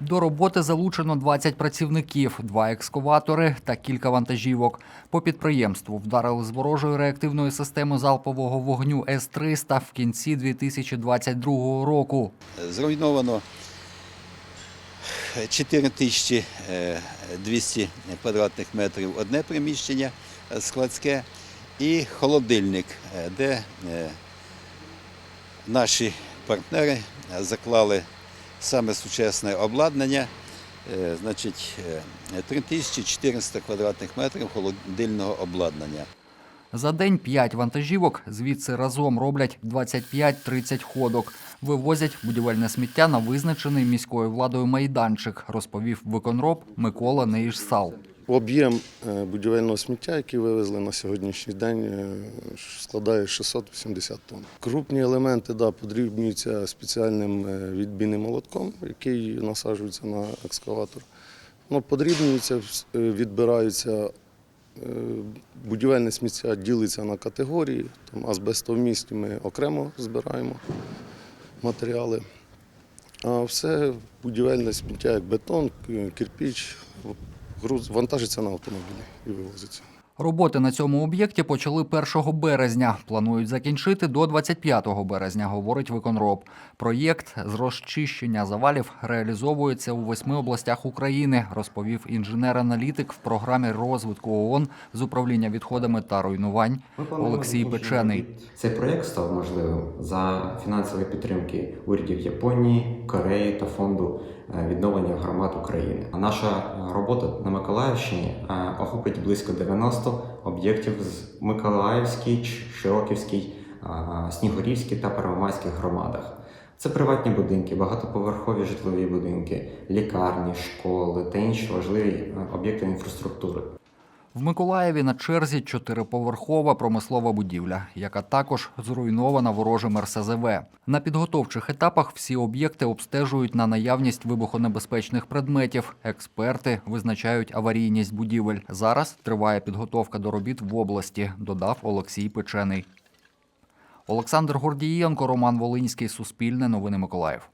До роботи залучено 20 працівників, два екскаватори та кілька вантажівок. По підприємству вдарили з ворожої реактивної системи залпового вогню С-300 в кінці 2022 року. Зруйновано 4200 квадратних метрів одне приміщення е, складське і холодильник, е, де е, наші партнери е, заклали саме сучасне обладнання, е, значить е, 3400 квадратних метрів холодильного обладнання. За день 5 вантажівок звідси разом роблять 25-30 ходок. Вивозять будівельне сміття на визначений міською владою майданчик, розповів виконроб Микола Неїшсал. Об'єм е, будівельного сміття, який вивезли на сьогоднішній день, е, складає 680 тонн. Крупні елементи да, подрібнюються спеціальним е, відбійним молотком, який насаджується на екскаватор. Подрібнюються, вс- е, відбираються. Будівельне сміття ділиться на категорії. Там азбестовмісні ми окремо збираємо матеріали. А все будівельне сміття, як бетон, кирпіч, груз вантажиться на автомобілі і вивозиться. Роботи на цьому об'єкті почали 1 березня. Планують закінчити до 25 березня, говорить виконроб. Проєкт з розчищення завалів реалізовується у восьми областях України, розповів інженер-аналітик в програмі розвитку ООН з управління відходами та руйнувань Олексій Печений. Цей проєкт став можливим за фінансової підтримки урядів Японії, Кореї та фонду е, відновлення громад України. А наша робота на Миколаївщині е, охопить близько 90 об'єктів з Миколаївській, Широківській, Снігурівській та Первомайських громадах. Це приватні будинки, багатоповерхові житлові будинки, лікарні, школи та інші важливі е, об'єкти інфраструктури. В Миколаєві на черзі чотириповерхова промислова будівля, яка також зруйнована ворожим РСЗВ. На підготовчих етапах всі об'єкти обстежують на наявність вибухонебезпечних предметів. Експерти визначають аварійність будівель. Зараз триває підготовка до робіт в області, додав Олексій Печений. Олександр Гордієнко, Роман Волинський, Суспільне новини Миколаїв.